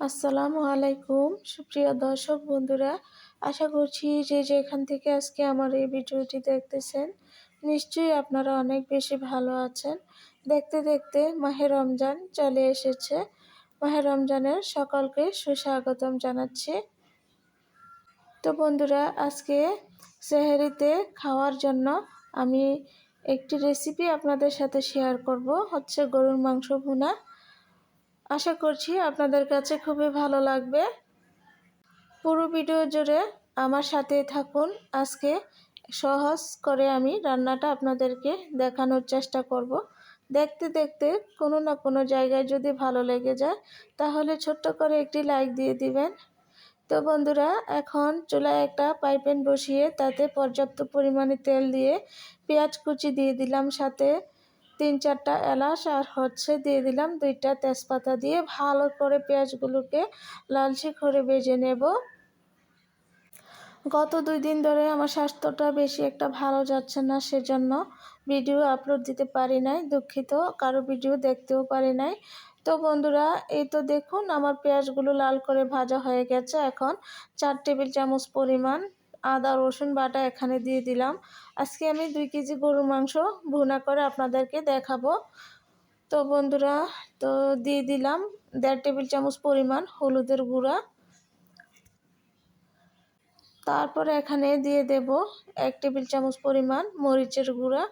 আসসালামু আলাইকুম। সুপ্রিয় দর্শক বন্ধুরা, আশা করছি যে যেখান থেকে আজকে আমার এই ভিডিওটি দেখতেছেন, নিশ্চয়ই আপনারা অনেক বেশি ভালো আছেন। দেখতে দেখতে মাহে রমজান চলে এসেছে। মাহে রমজানের সকলকে সুস্বাগতম জানাচ্ছি। তো বন্ধুরা, আজকে সেহেরিতে খাওয়ার জন্য আমি একটি রেসিপি আপনাদের সাথে শেয়ার করব। হচ্ছে গরুর মাংস ভুনা। আশা করছি আপনাদের কাছে খুবই ভালো লাগবে। পুরো ভিডিও জুড়ে আমার সাথে থাকুন। আজকে সহজ করে আমি রান্নাটা আপনাদেরকে দেখানোর চেষ্টা করব। দেখতে দেখতে কোনো না কোনো জায়গায় যদি ভালো লেগে যায়, তাহলে ছোট্ট করে একটি লাইক দিয়ে দিবেন। তো বন্ধুরা, এখন চুলায় একটা পাইপেন বসিয়ে তাতে পর্যাপ্ত পরিমাণে তেল দিয়ে পেঁয়াজ কুচি দিয়ে দিলাম সাথে। তিন চারটা এলাচ আর হচ্ছে দিয়ে দিলাম দুইটা তেজপাতা দিয়ে ভালো করে পেঁয়াজগুলোকে লালচে করে বেজে নেব। গত দুই দিন ধরে আমার স্বাস্থ্যটা বেশি একটা ভালো যাচ্ছে না, সেজন্য ভিডিও আপলোড দিতে পারি নাই, দুঃখিত। কারও ভিডিও দেখতেও পারি নাই। তো বন্ধুরা, এই তো দেখুন আমার পেঁয়াজগুলো লাল করে ভাজা হয়ে গেছে। এখন চার টেবিল চামচ পরিমাণ আদা, রসুন বাটা এখানে দিয়ে দিলাম। আজকে আমি দুই কেজি গরুর মাংস ভুনা করে আপনাদেরকে দেখাবো। তো বন্ধুরা, তো দিয়ে দিলাম দেড় টেবিল চামচ পরিমাণ হলুদের গুঁড়া। তারপরে এখানে দিয়ে দেব এক টেবিল চামচ পরিমাণ মরিচের গুঁড়া।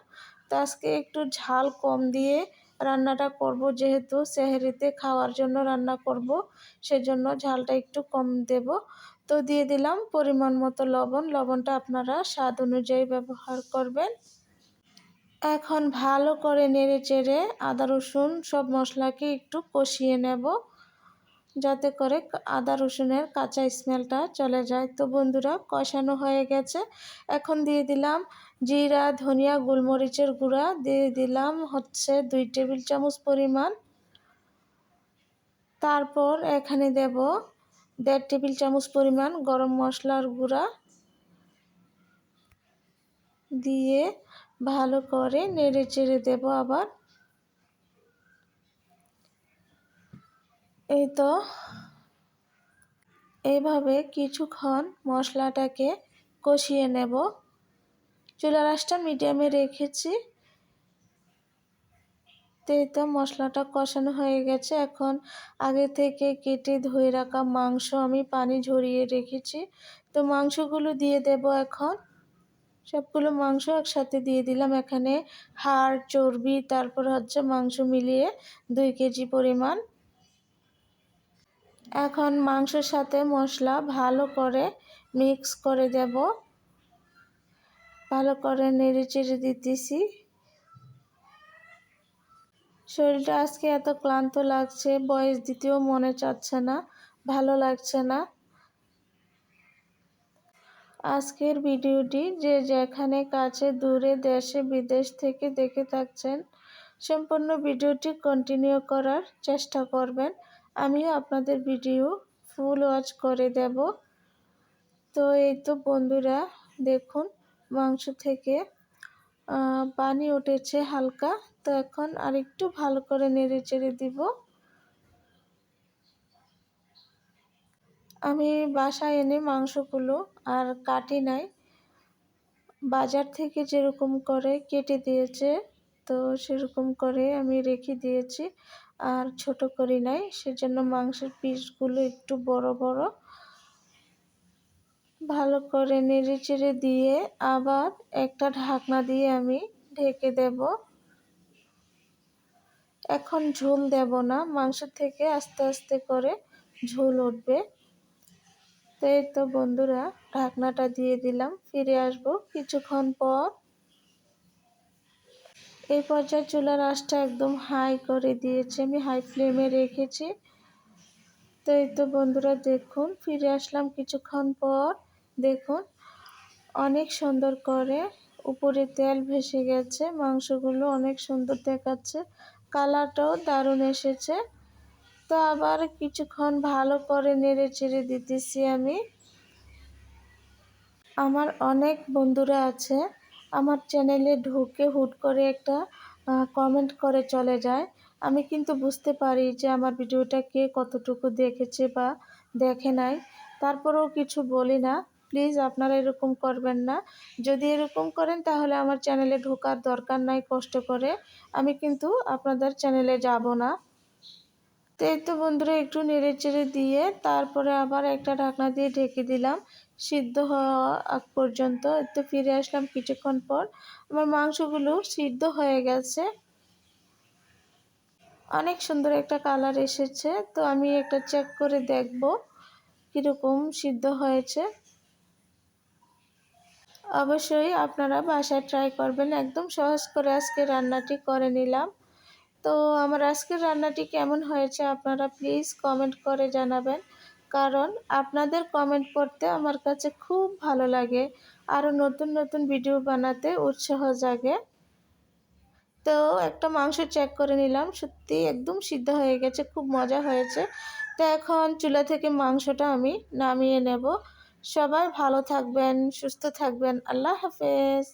তো আজকে একটু ঝাল কম দিয়ে রান্নাটা করব। যেহেতু সেহেরিতে খাওয়ার জন্য রান্না করব, সেজন্য ঝালটা একটু কম দেব। তো দিয়ে দিলাম পরিমাণ মতো লবণ। লবণটা আপনারা স্বাদ অনুযায়ী ব্যবহার করবেন। এখন ভালো করে নেড়ে চেড়ে আদা রসুন সব মশলাকে একটু কষিয়ে নেব। যাতে করে আদা রসুনের কাঁচা স্মেলটা চলে যায়। তো বন্ধুরা, কষানো হয়ে গেছে। এখন দিয়ে দিলাম জিরা, ধনিয়া, গোলমরিচের গুঁড়া। দিয়ে দিলাম হচ্ছে দুই টেবিল চামচ পরিমাণ। তারপর এখানে দেব দেড় টেবিল চামচ পরিমাণ গরম মশলার গুঁড়া। দিয়ে ভালো করে নেড়ে চেড়ে দেব আবার। এই তো এইভাবে কিছুক্ষণ মশলাটাকে কষিয়ে নেব। চুলা রাসটা মিডিয়ামে রেখেছি। তো এই তো, মশলাটা কষানো হয়ে গেছে। এখন আগে থেকে কেটে ধুয়ে রাখা মাংস আমি পানি ঝরিয়ে রেখেছি। তো মাংসগুলো দিয়ে দেব এখন। সবগুলো মাংস একসাথে দিয়ে দিলাম। এখানে হাড়, চর্বি, তারপর হচ্ছে মাংস মিলিয়ে দুই কেজি পরিমাণ এখন মাংসের সাথে মশলা ভালো করে মিক্স করে দেব। ভালো করে নেড়ে চেড়ে দিতেছি। শরীরটা আজকে এত ক্লান্ত লাগছে, বয়স দিতেও মনে চাচ্ছে না, ভালো লাগছে না। আজকের ভিডিওটি যে যেখানে কাছে দূরে দেশে, বিদেশ থেকে দেখে থাকছেন, সম্পূর্ণ ভিডিওটি কন্টিনিউ করার চেষ্টা করবেন। আমিও আপনাদের ভিডিও ফুল ওয়াচ করে দেব। তো এই তো বন্ধুরা, দেখুন মাংস থেকে পানি উঠেছে হালকা। তো এখন আর একটু ভালো করে নেড়ে চেড়ে দিব। আমি বাসায় এনে মাংসগুলো আর কাটি নাই। বাজার থেকে যেরকম করে কেটে দিয়েছে, তো সেরকম করে আমি রেখে দিয়েছি। আর ছোট করি নাই, সেজন্য মাংসের পিসগুলো একটু বড় বড়। ভালো করে নেড়ে চেড়ে দিয়ে আবার একটা ঢাকনা দিয়ে আমি ঢেকে দেব। এখন ঝোল দেব না, মাংস থেকে আস্তে আস্তে করে ঝোল উঠবে। তো এই তো বন্ধুরা, ঢাকনাটা দিয়ে দিলাম, ফিরে আসব কিছুক্ষণ পর। এই পর্যায়ে চুলার আঁচটা একদম হাই করে দিয়েছি, আমি হাই ফ্লেমে রেখেছি। তো এই তো বন্ধুরা দেখুন, ফিরে আসলাম কিছুক্ষণ পর। দেখুন, অনেক সুন্দর করে উপরে তেল ভেসে গেছে, মাংসগুলো অনেক সুন্দর দেখাচ্ছে, কালারটাও দারুণ এসেছে। তো আবার কিছুক্ষণ ভালো করে নেড়ে চেড়ে দিতেছি আমি। আমার অনেক বন্ধুরা আছে আমার চ্যানেলে ঢুকে হুট করে একটা কমেন্ট করে চলে যায়। আমি কিন্তু বুঝতে পারি যে আমার ভিডিওটা কে কতটুকু দেখেছে বা দেখে নাই। তারপরেও কিছু বলি না। প্লিজ আপনারা এরকম করবেন না। যদি এরকম করেন তাহলে আমার চ্যানেলে ঢোকার দরকার নাই কষ্ট করে। আমি কিন্তু আপনাদের চ্যানেলে যাব না। তো এই তো বন্ধুরা একটু নেড়ে চেড়ে দিয়ে তারপরে আবার একটা ঢাকনা দিয়ে ঢেকে দিলাম। সিদ্ধ হওয়া আগ পর্যন্ত তো ফিরে আসলাম কিছুক্ষণ পর। আমার মাংসগুলো সিদ্ধ হয়ে গেছে। অনেক সুন্দর একটা কালার এসেছে। তো আমি একটা চেক করে দেখব কীরকম সিদ্ধ হয়েছে। অবশ্যই আপনারা বাসায় ট্রাই করবেন। একদম সহজ করে আজকে রান্নাটি করে নিলাম। তো আমার আজকের রান্নাটি কেমন হয়েছে আপনারা প্লিজ কমেন্ট করে জানাবেন। কারণ আপনাদের কমেন্ট পড়তে আমার কাছে খুব ভালো লাগে। আরও নতুন নতুন ভিডিও বানাতে উৎসাহ জাগে। তো একটা মাংস চেক করে নিলাম, সত্যি একদম সিদ্ধ হয়ে গেছে, খুব মজা হয়েছে। তো এখন চুলা থেকে মাংসটা আমি নামিয়ে নেব। সবাই ভালো থাকবেন, সুস্থ থাকবেন, আল্লাহ হাফেজ।